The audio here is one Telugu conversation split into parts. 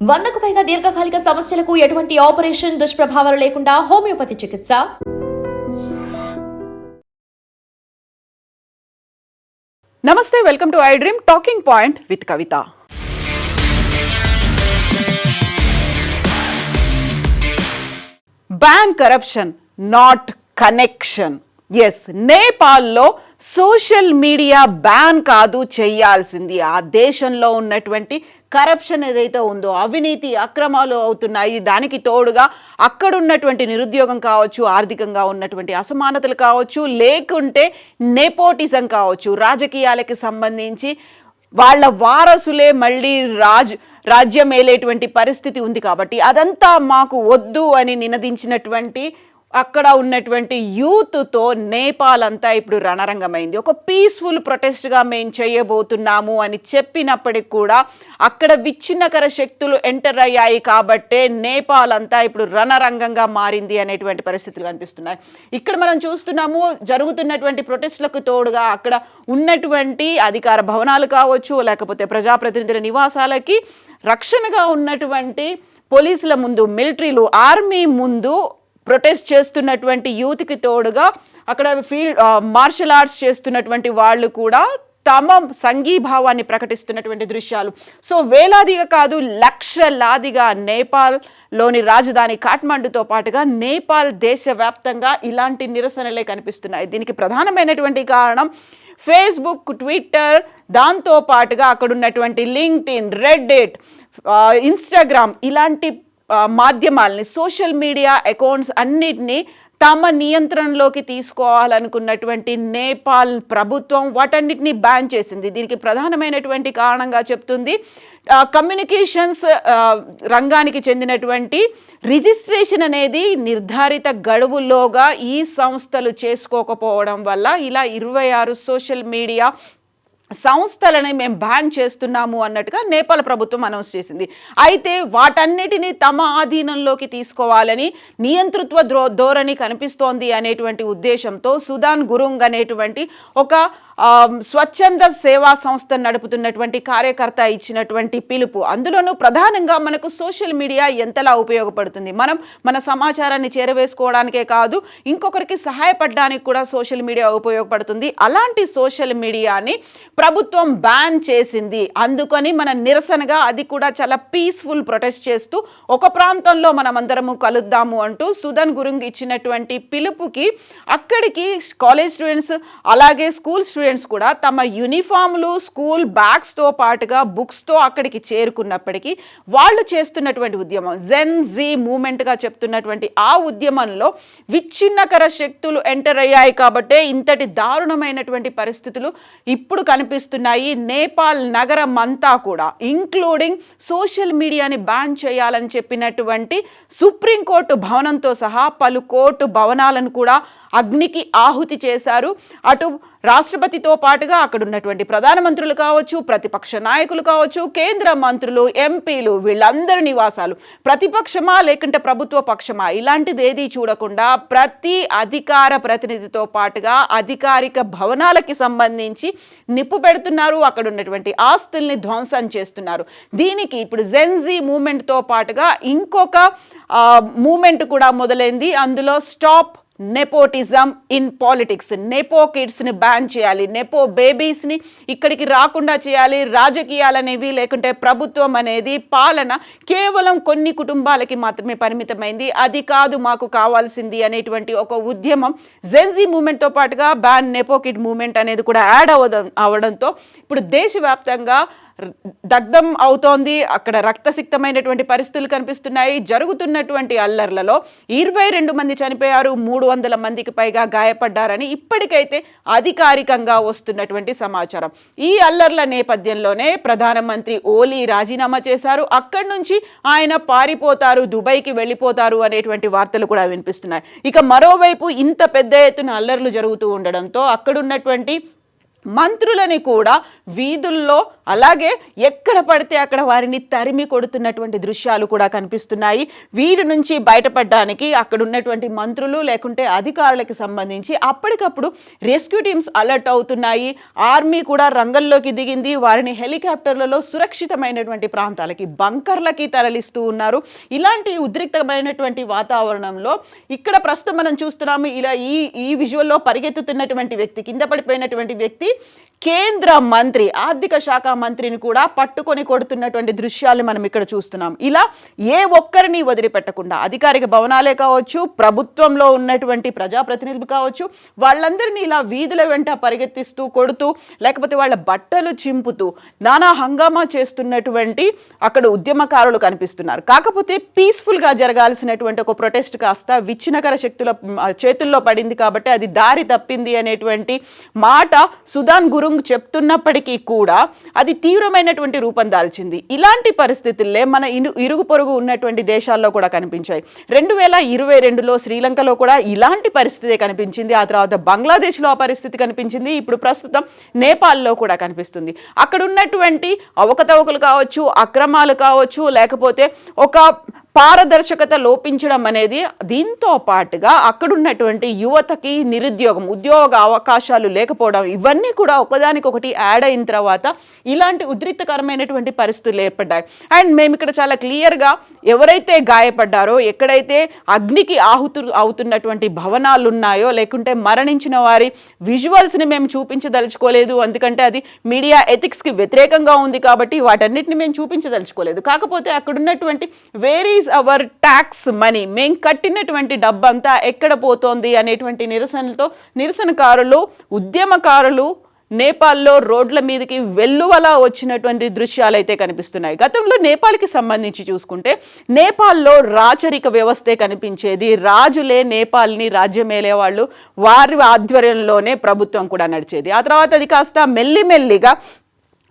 వందకు పైగా దీర్ఘకాలిక సమస్యలకు ఎటువంటి ఆపరేషన్ దుష్ప్రభావాలు లేకుండా హోమియోపతి చికిత్స. నమస్తే welcome to I dream talking point with Kavitha. Ban corruption not connection yes నేపాల్లో సోషల్ మీడియా బ్యాన్ కాదు చేయాల్సింది. ఆ దేశంలో ఉన్నటువంటి కరప్షన్ ఏదైతే ఉందో అవినీతి అక్రమాలు అవుతున్నాయి దానికి తోడుగా అక్కడున్నటువంటి నిరుద్యోగం కావచ్చు ఆర్థికంగా ఉన్నటువంటి అసమానతలు కావచ్చు లేకుంటే నెపోటిజం కావచ్చు. రాజకీయాలకి సంబంధించి వాళ్ళ వారసులే మళ్ళీ రాజ్ రాజ్యం ఏలేటువంటి పరిస్థితి ఉంది కాబట్టి అదంతా మాకు వద్దు అని నినదించినటువంటి అక్కడ ఉన్నటువంటి యూత్తో నేపాల్ అంతా ఇప్పుడు రణరంగమైంది. ఒక పీస్ఫుల్ ప్రొటెస్ట్గా మేము చేయబోతున్నాము అని చెప్పినప్పటికి కూడా అక్కడ విచ్ఛిన్నకర శక్తులు ఎంటర్ అయ్యాయి కాబట్టే నేపాల్ అంతా ఇప్పుడు రణరంగంగా మారింది అనేటువంటి పరిస్థితులు కనిపిస్తున్నాయి. ఇక్కడ మనం చూస్తున్నాము జరుగుతున్నటువంటి ప్రొటెస్ట్లకు తోడుగా అక్కడ ఉన్నటువంటి అధికార భవనాలు కావచ్చు లేకపోతే ప్రజాప్రతినిధుల నివాసాలకి రక్షణగా ఉన్నటువంటి పోలీసుల ముందు మిలిటరీలు ఆర్మీ ముందు ప్రొటెస్ట్ చేస్తున్నటువంటి యూత్కి తోడుగా అక్కడ ఫీల్డ్ మార్షల్ ఆర్ట్స్ చేస్తున్నటువంటి వాళ్ళు కూడా తమ సంఘీభావాన్ని ప్రకటిస్తున్నటువంటి దృశ్యాలు. సో వేలాదిగా కాదు లక్షలాదిగా నేపాల్లోని రాజధాని కాఠ్మండుతో పాటుగా నేపాల్ దేశవ్యాప్తంగా ఇలాంటి నిరసనలే కనిపిస్తున్నాయి. దీనికి ప్రధానమైనటువంటి కారణం ఫేస్బుక్ ట్విట్టర్ దాంతో పాటుగా అక్కడ ఉన్నటువంటి లింక్డ్ ఇన్ రెడ్డిట్ ఇన్స్టాగ్రామ్ ఇలాంటి మాధ్యమాల్ని సోషల్ మీడియా అకౌంట్స్ అన్నిటినీ తమ నియంత్రణలోకి తీసుకోవాలనుకున్నటువంటి నేపాల్ ప్రభుత్వం వాటన్నిటిని బ్యాన్ చేసింది. దీనికి ప్రధానమైనటువంటి కారణంగా చెప్తుంది కమ్యూనికేషన్స్ రంగానికి చెందినటువంటి రిజిస్ట్రేషన్ అనేది నిర్ధారిత గడువులోగా ఈ సంస్థలు చేసుకోకపోవడం వల్ల ఇలా ఇరవై ఆరు సోషల్ మీడియా సంస్థలని మేము బ్యాన్ చేస్తున్నాము అన్నట్టుగా నేపాల్ ప్రభుత్వం అనౌన్స్ చేసింది. అయితే వాటన్నిటిని తమ ఆధీనంలోకి తీసుకోవాలని నియంతృత్వ ద్రో ధోరణి కనిపిస్తోంది అనేటువంటి ఉద్దేశంతో సుదాన్ గురుంగ్ అనేటువంటి ఒక స్వచ్ఛంద సేవా సంస్థ నడుపుతున్నటువంటి కార్యకర్త ఇచ్చినటువంటి పిలుపు. అందులోనూ ప్రధానంగా మనకు సోషల్ మీడియా ఎంతలా ఉపయోగపడుతుంది? మనం మన సమాచారాన్ని చేరవేసుకోవడానికే కాదు ఇంకొకరికి సహాయపడడానికి కూడా సోషల్ మీడియా ఉపయోగపడుతుంది. అలాంటి సోషల్ మీడియాని ప్రభుత్వం బ్యాన్ చేసింది. అందుకని మన నిరసనగా అది కూడా చాలా పీస్ఫుల్ ప్రొటెస్ట్ చేస్తూ ఒక ప్రాంతంలో మనం అందరము కలుద్దాము అంటూ సుధన్ గురుంగ్ ఇచ్చినటువంటి పిలుపుకి అక్కడికి కాలేజ్ స్టూడెంట్స్ అలాగే స్కూల్ స్టూడెంట్స్ కూడా తమ యూనిఫామ్లు స్కూల్ బ్యాగ్స్తో పాటుగా బుక్స్తో అక్కడికి చేరుకున్నప్పటికీ వాళ్ళు చేస్తున్నటువంటి ఉద్యమం జెన్ జీ మూమెంట్గా చెప్తున్నటువంటి ఆ ఉద్యమంలో విచ్ఛిన్నకర శక్తులు ఎంటర్ అయ్యాయి కాబట్టే ఇంతటి దారుణమైనటువంటి పరిస్థితులు ఇప్పుడు కనిపిస్తున్నాయి. నేపాల్ నగరం అంతా కూడా ఇంక్లూడింగ్ సోషల్ మీడియాని బ్యాన్ చేయాలని చెప్పినటువంటి సుప్రీంకోర్టు భవనంతో సహా పలు కోర్టు భవనాలను కూడా అగ్నికి ఆహుతి చేశారు. అటు రాష్ట్రపతితో పాటుగా అక్కడ ఉన్నటువంటి ప్రధానమంత్రులు కావచ్చు ప్రతిపక్ష నాయకులు కావచ్చు కేంద్ర మంత్రులు ఎంపీలు వీళ్ళందరి నివాసాలు ప్రతిపక్షమా లేకుంటే ప్రభుత్వ పక్షమా? ఇలాంటిది ఏది చూడకుండా ప్రతి అధికార ప్రతినిధితో పాటుగా అధికారిక భవనాలకి సంబంధించి నిప్పు పెడుతున్నారు. అక్కడ ఉన్నటువంటి ఆస్తుల్ని ధ్వంసం చేస్తున్నారు. దీనికి ఇప్పుడు జెన్జీ మూమెంట్తో పాటుగా ఇంకొక మూమెంట్ కూడా మొదలైంది. అందులో stop nepotism in politics nepo కిడ్స్ని ban చేయాలి నెపో బేబీస్ని ఇక్కడికి రాకుండా చేయాలి రాజకీయాలనేవి లేకుంటే ప్రభుత్వం అనేది పాలన కేవలం కొన్ని కుటుంబాలకి మాత్రమే పరిమితమైంది అది కాదు మాకు కావాల్సింది అనేటువంటి ఒక ఉద్యమం జెన్జీ మూమెంట్తో పాటుగా బ్యాన్ నెపో కిడ్ మూమెంట్ అనేది కూడా యాడ్ అవ్వడం అవడంతో ఇప్పుడు దేశవ్యాప్తంగా దగ్ధం అవుతోంది. అక్కడ రక్తసిక్తమైనటువంటి పరిస్థితులు కనిపిస్తున్నాయి. జరుగుతున్నటువంటి అల్లర్లలో ఇరవై రెండు మంది చనిపోయారు. మూడు వందల మందికి పైగా గాయపడ్డారని ఇప్పటికైతే అధికారికంగా వస్తున్నటువంటి సమాచారం. ఈ అల్లర్ల నేపథ్యంలోనే ప్రధానమంత్రి ఓలీ రాజీనామా చేశారు. అక్కడి నుంచి ఆయన పారిపోతారు దుబాయ్కి వెళ్ళిపోతారు అనేటువంటి వార్తలు కూడా వినిపిస్తున్నాయి. ఇక మరోవైపు ఇంత పెద్ద ఎత్తున అల్లర్లు జరుగుతూ ఉండడంతో అక్కడున్నటువంటి మంత్రులని కూడా వీధుల్లో అలాగే ఎక్కడ పడితే అక్కడ వారిని తరిమి కొడుతున్నటువంటి దృశ్యాలు కూడా కనిపిస్తున్నాయి. వీరి నుంచి బయటపడడానికి అక్కడ ఉన్నటువంటి మంత్రులు లేకుంటే అధికారులకు సంబంధించి అప్పటికప్పుడు రెస్క్యూ టీమ్స్ అలర్ట్ అవుతున్నాయి. ఆర్మీ కూడా రంగంలోకి దిగింది. వారిని హెలికాప్టర్లలో సురక్షితమైనటువంటి ప్రాంతాలకి బంకర్లకి తరలిస్తూ ఉన్నారు. ఇలాంటి ఉద్రిక్తమైనటువంటి వాతావరణంలో ఇక్కడ ప్రస్తుతం మనం చూస్తున్నాము ఇలా ఈ ఈ విజువల్లో పరిగెత్తుతున్నటువంటి వ్యక్తి కింద పడిపోయినటువంటి వ్యక్తి కేంద్ర మంత్రి ఆర్థిక శాఖ మంత్రిని కూడా పట్టుకొని కొడుతున్నటువంటి దృశ్యాలు మనం ఇక్కడ చూస్తున్నాం. ఇలా ఏ ఒక్కరిని వదిలిపెట్టకుండా అధికారిక భవనాలే కావచ్చు ప్రభుత్వంలో ఉన్నటువంటి ప్రజాప్రతినిధులు కావచ్చు వాళ్ళందరినీ ఇలా వీధుల వెంట పరిగెత్తిస్తూ కొడుతూ లేకపోతే వాళ్ళ బట్టలు చింపుతూ నానా హంగామా చేస్తున్నటువంటి అక్కడ ఉద్యమకారులు కనిపిస్తున్నారు. కాకపోతే పీస్ఫుల్గా జరగాల్సినటువంటి ఒక ప్రొటెస్ట్ కాస్త విచ్ఛిన్నకర శక్తుల చేతుల్లో పడింది కాబట్టి అది దారి తప్పింది అనేటువంటి మాట సుదాన్ గురుంగ్ చెప్తున్నప్పటికీ కూడా అది తీవ్రమైనటువంటి రూపం దాల్చింది. ఇలాంటి పరిస్థితుల్లో మన ఇను ఇరుగు పొరుగు ఉన్నటువంటి దేశాల్లో కూడా కనిపించాయి. రెండు వేల ఇరవై రెండులో శ్రీలంకలో కూడా ఇలాంటి పరిస్థితే కనిపించింది. ఆ తర్వాత బంగ్లాదేశ్లో ఆ పరిస్థితి కనిపించింది. ఇప్పుడు ప్రస్తుతం నేపాల్లో కూడా కనిపిస్తుంది. అక్కడ ఉన్నటువంటి అవకతవకలు కావచ్చు అక్రమాలు కావచ్చు లేకపోతే ఒక పారదర్శకత లోపించడం అనేది దీంతో పాటుగా అక్కడున్నటువంటి యువతకి నిరుద్యోగం ఉద్యోగ అవకాశాలు లేకపోవడం ఇవన్నీ కూడా ఒకదానికొకటి యాడ్ అయిన తర్వాత ఇలాంటి ఉద్రిక్తకరమైనటువంటి పరిస్థితులు ఏర్పడ్డాయి. అండ్ మేము ఇక్కడ చాలా క్లియర్గా ఎవరైతే గాయపడ్డారో ఎక్కడైతే అగ్నికి ఆహుతు అవుతున్నటువంటి భవనాలు ఉన్నాయో లేకుంటే మరణించిన వారి విజువల్స్ని మేము చూపించదలుచుకోలేదు ఎందుకంటే అది మీడియా ఎథిక్స్కి వ్యతిరేకంగా ఉంది కాబట్టి వాటన్నిటిని మేము చూపించదలుచుకోలేదు. కాకపోతే అక్కడున్నటువంటి where is is our tax money మేం కట్టినటువంటి డబ్బంతా ఎక్కడ పోతోంది అనేటువంటి నిరసనలతో నిరసనకారులు ఉద్యమకారులు నేపాల్లో రోడ్ల మీదకి వెల్లువలా వచ్చినటువంటి దృశ్యాలు అయితే కనిపిస్తున్నాయి. గతంలో నేపాల్కి సంబంధించి చూసుకుంటే నేపాల్లో రాచరిక వ్యవస్థే కనిపించేది. రాజులే నేపాల్ని రాజ్యమేలే వాళ్ళు వారి ఆధ్వర్యంలోనే ప్రభుత్వం కూడా నడిచేది. ఆ తర్వాత అది కాస్త మెల్లిమెల్లిగా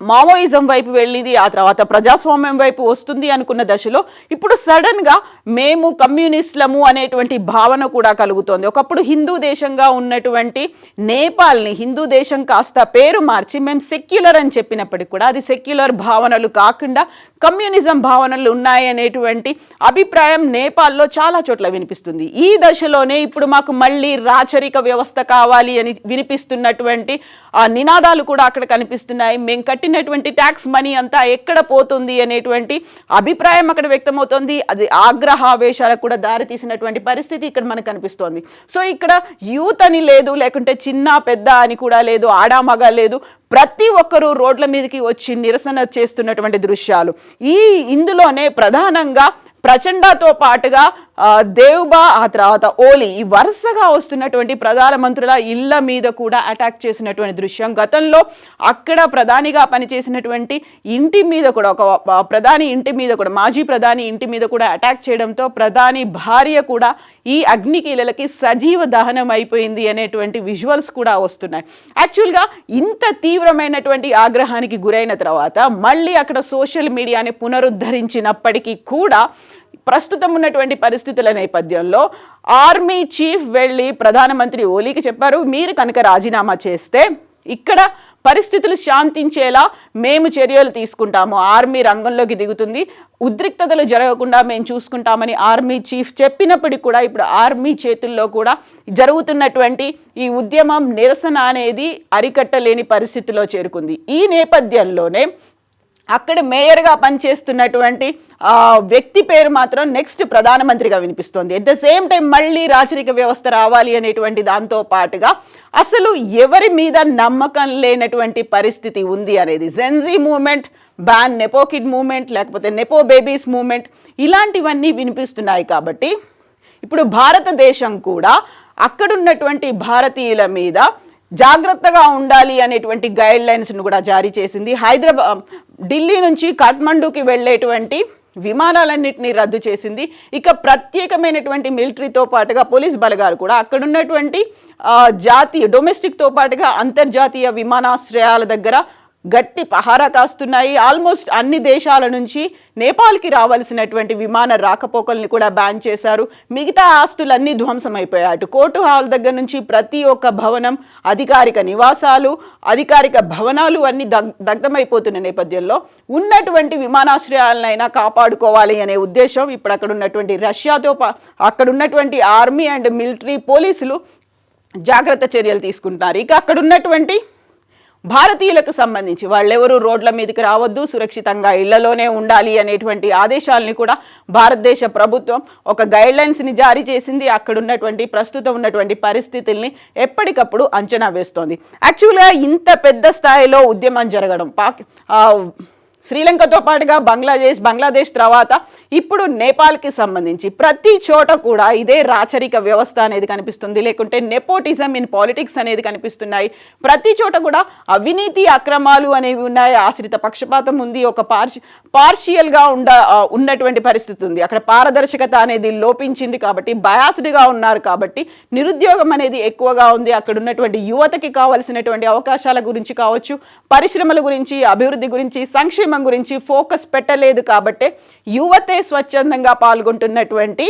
మావోయిజం వైపు వెళ్ళింది ఆ తర్వాత ప్రజాస్వామ్యం వైపు వస్తుంది అనుకున్న దశలో ఇప్పుడు సడన్గా మేము కమ్యూనిస్టులము అనేటువంటి భావన కూడా కలుగుతోంది. ఒకప్పుడు హిందూ దేశంగా ఉన్నటువంటి నేపాల్ని హిందూ దేశం కాస్త పేరు మార్చి మేము సెక్యులర్ అని చెప్పినప్పటికీ కూడా అది సెక్యులర్ భావనలు కాకుండా కమ్యూనిజం భావనలు ఉన్నాయనేటువంటి అభిప్రాయం నేపాల్లో చాలా చోట్ల వినిపిస్తుంది. ఈ దశలోనే ఇప్పుడు మాకు మళ్ళీ రాచరిక వ్యవస్థ కావాలి అని వినిపిస్తున్నటువంటి నినాదాలు కూడా అక్కడ కనిపిస్తున్నాయి. మేము కట్టినటువంటి ట్యాక్స్ మనీ అంతా ఎక్కడ పోతుంది అనేటువంటి అభిప్రాయం అక్కడ వ్యక్తమవుతోంది. అది ఆగ్రహావేశాలకు కూడా దారి తీసినటువంటి పరిస్థితి ఇక్కడ మనకు కనిపిస్తోంది. సో ఇక్కడ యూత్ అని లేదు లేకుంటే చిన్న పెద్ద అని కూడా లేదు ఆడామగ లేదు. ప్రతి ఒక్కరూ రోడ్ల మీదకి వచ్చి నిరసన చేస్తున్నటువంటి దృశ్యాలు. ఈ ఇందులోనే ప్రధానంగా ప్రచండతో పాటుగా దేవ్బా ఆ తర్వాత ఓలీ ఈ వరుసగా వస్తున్నటువంటి ప్రధానమంత్రుల ఇళ్ళ మీద కూడా అటాక్ చేసినటువంటి దృశ్యం. గతంలో అక్కడ ప్రధానిగా పనిచేసినటువంటి ఇంటి మీద కూడా ఒక ప్రధాని ఇంటి మీద కూడా మాజీ ప్రధాని ఇంటి మీద కూడా అటాక్ చేయడంతో ప్రధాని భార్య కూడా ఈ అగ్నికీలలకి సజీవ దహనం అయిపోయింది అనేటువంటి విజువల్స్ కూడా వస్తున్నాయి. యాక్చువల్గా ఇంత తీవ్రమైనటువంటి ఆగ్రహానికి గురైన తర్వాత మళ్ళీ అక్కడ సోషల్ మీడియాని పునరుద్ధరించినప్పటికీ కూడా ప్రస్తుతం ఉన్నటువంటి పరిస్థితుల నేపథ్యంలో ఆర్మీ చీఫ్ వెళ్ళి ప్రధానమంత్రి ఓలీకి చెప్పారు మీరు కనుక రాజీనామా చేస్తే ఇక్కడ పరిస్థితులు శాంతించేలా మేము చర్యలు తీసుకుంటాము. ఆర్మీ రంగంలోకి దిగుతుంది. ఉద్రిక్తతలు జరగకుండా మేము చూసుకుంటామని ఆర్మీ చీఫ్ చెప్పినప్పటికీ కూడా ఇప్పుడు ఆర్మీ చేతుల్లో కూడా జరుగుతున్నటువంటి ఈ ఉద్యమం నిరసన అనేది అరికట్టలేని పరిస్థితిలో చేరుకుంది. ఈ నేపథ్యంలోనే అక్కడ మేయర్గా పనిచేస్తున్నటువంటి వ్యక్తి పేరు మాత్రం నెక్స్ట్ ప్రధానమంత్రిగా వినిపిస్తోంది. ఎట్ ద సేమ్ టైం మళ్ళీ రాచరిక వ్యవస్థ రావాలి అనేటువంటి దాంతో పాటుగా అసలు ఎవరి మీద నమ్మకం లేనటువంటి పరిస్థితి ఉంది అనేది Gen Z movement ban nepo kid movement లేకపోతే నెపో బేబీస్ మూమెంట్ ఇలాంటివన్నీ వినిపిస్తున్నాయి కాబట్టి ఇప్పుడు భారతదేశం కూడా అక్కడున్నటువంటి భారతీయుల మీద జాగ్రత్తగా ఉండాలి అనేటువంటి గైడ్ లైన్స్ను కూడా జారీ చేసింది. హైదరాబాద్ ఢిల్లీ నుంచి కాఠ్మండూకి వెళ్ళేటువంటి విమానాలన్నింటినీ రద్దు చేసింది. ఇక ప్రత్యేకమైనటువంటి మిలిటరీతో పాటుగా పోలీస్ బలగాలు కూడా అక్కడున్నటువంటి జాతీయ డొమెస్టిక్తో పాటుగా అంతర్జాతీయ విమానాశ్రయాల దగ్గర గట్టి పహారా కాస్తున్నాయి. ఆల్మోస్ట్ అన్ని దేశాల నుంచి నేపాల్కి రావాల్సినటువంటి విమాన రాకపోకల్ని కూడా బ్యాన్ చేశారు. మిగతా ఆస్తులన్నీ ధ్వంసమైపోయాయి అటు కోర్టు హాల్ దగ్గర నుంచి ప్రతి ఒక్క భవనం అధికారిక నివాసాలు అధికారిక భవనాలు అన్ని దగ్ దగ్ధమైపోతున్న నేపథ్యంలో ఉన్నటువంటి విమానాశ్రయాలనైనా కాపాడుకోవాలి అనే ఉద్దేశం ఇప్పుడు అక్కడ ఉన్నటువంటి రష్యాతో పా- అక్కడ ఉన్నటువంటి ఆర్మీ అండ్ మిలిటరీ పోలీసులు జాగ్రత్త చర్యలు తీసుకుంటున్నారు. ఇక అక్కడ ఉన్నటువంటి భారతీయులకు సంబంధించి వాళ్ళెవరూ రోడ్ల మీదకి రావద్దు సురక్షితంగా ఇళ్ళలోనే ఉండాలి అనేటువంటి ఆదేశాలని కూడా భారతదేశ ప్రభుత్వం ఒక గైడ్ లైన్స్ని జారీ చేసింది. అక్కడున్నటువంటి ప్రస్తుతం ఉన్నటువంటి పరిస్థితుల్ని ఎప్పటికప్పుడు అంచనా వేస్తోంది. యాక్చువల్గా ఇంత పెద్ద స్థాయిలో ఉద్యమం జరగడం పాక్ శ్రీలంకతో పాటుగా బంగ్లాదేశ్ బంగ్లాదేశ్ తర్వాత ఇప్పుడు నేపాల్కి సంబంధించి ప్రతి చోట కూడా ఇదే రాచరిక వ్యవస్థ అనేది కనిపిస్తుంది. లేకుంటే నెపోటిజం ఇన్ పాలిటిక్స్ అనేది కనిపిస్తున్నాయి. ప్రతి చోట కూడా అవినీతి అక్రమాలు అనేవి ఉన్నాయి. ఆశ్రిత పక్షపాతం ఉంది. ఒక పార్షి పార్షియల్గా ఉండ ఉన్నటువంటి పరిస్థితి ఉంది. అక్కడ పారదర్శకత అనేది లోపించింది కాబట్టి బయాస్డ్గా ఉన్నారు కాబట్టి నిరుద్యోగం అనేది ఎక్కువగా ఉంది. అక్కడ ఉన్నటువంటి యువతకి కావలసినటువంటి అవకాశాల గురించి కావచ్చు పరిశ్రమల గురించి అభివృద్ధి గురించి సంక్షేమ గురించి ఫోకస్ పెట్టలేదు కాబట్టి యువతే స్వచ్ఛందంగా పాల్గొంటున్నటువంటి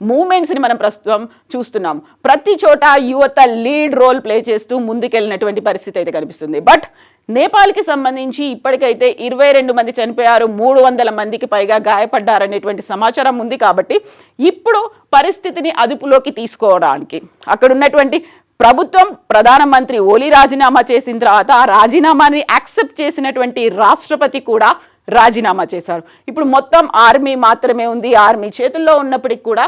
మూమెంట్స్ని మనం ప్రస్తుతం చూస్తున్నాం. ప్రతి చోట యువత లీడ్ రోల్ ప్లే చేస్తూ ముందుకెళ్ళినటువంటి పరిస్థితి అయితే కనిపిస్తుంది. బట్ నేపాల్కి సంబంధించి ఇప్పటికైతే ఇరవై రెండు మంది చనిపోయారు మూడు వందల మందికి పైగా గాయపడ్డారనేటువంటి సమాచారం ఉంది కాబట్టి ఇప్పుడు పరిస్థితిని అదుపులోకి తీసుకోవడానికి అక్కడ ఉన్నటువంటి ప్రభుత్వం ప్రధానమంత్రి ఓలీ రాజీనామా చేసిన తర్వాత ఆ రాజీనామాని యాక్సెప్ట్ చేసినటువంటి రాష్ట్రపతి కూడా రాజీనామా చేశారు. ఇప్పుడు మొత్తం ఆర్మీ మాత్రమే ఉంది. ఆర్మీ చేతుల్లో ఉన్నప్పటికి కూడా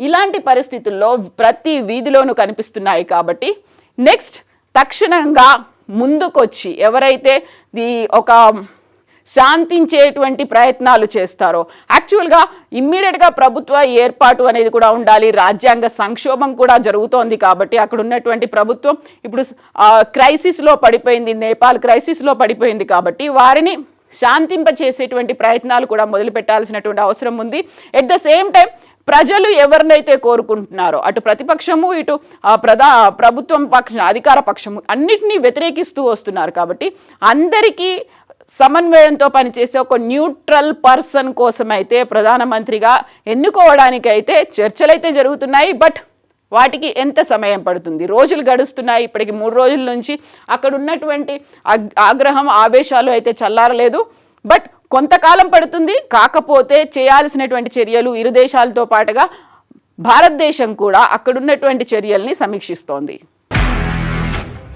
ఇలాంటి పరిస్థితుల్లో ప్రతి వీధిలోనూ కనిపిస్తున్నాయి కాబట్టి నెక్స్ట్ తక్షణంగా ముందుకొచ్చి ఎవరైతే ది ఒక శాంతించేటువంటి ప్రయత్నాలు చేస్తారో. యాక్చువల్గా ఇమ్మీడియట్గా ప్రభుత్వ ఏర్పాటు అనేది కూడా ఉండాలి. రాజ్యాంగ సంక్షోభం కూడా జరుగుతోంది కాబట్టి అక్కడ ఉన్నటువంటి ప్రభుత్వం ఇప్పుడు క్రైసిస్లో పడిపోయింది నేపాల్ క్రైసిస్లో పడిపోయింది కాబట్టి వారిని శాంతింపచేసేటువంటి ప్రయత్నాలు కూడా మొదలు పెట్టాల్సినటువంటి అవసరం ఉంది. ఎట్ ద సేమ్ టైం ప్రజలు ఎవరినైతే కోరుకుంటున్నారో అటు ప్రతిపక్షము ఇటు ప్రధా ప్రభుత్వం పక్ష అధికార పక్షము అన్నిటినీ వ్యతిరేకిస్తూ వస్తున్నారు కాబట్టి అందరికీ సమన్వయంతో పనిచేసే ఒక న్యూట్రల్ పర్సన్ కోసం అయితే ప్రధానమంత్రిగా ఎన్నుకోవడానికైతే చర్చలైతే జరుగుతున్నాయి బట్ వాటికి ఎంత సమయం పడుతుంది? రోజులు గడుస్తున్నాయి ఇప్పటికి మూడు రోజుల నుంచి అక్కడ ఉన్నటువంటి ఆగ్రహం ఆవేశాలు అయితే చల్లారలేదు. బట్ కొంతకాలం పడుతుంది కాకపోతే చేయాల్సినటువంటి చర్యలు ఇరు దేశాలతో పాటుగా భారతదేశం కూడా అక్కడున్నటువంటి చర్యల్ని సమీక్షిస్తోంది.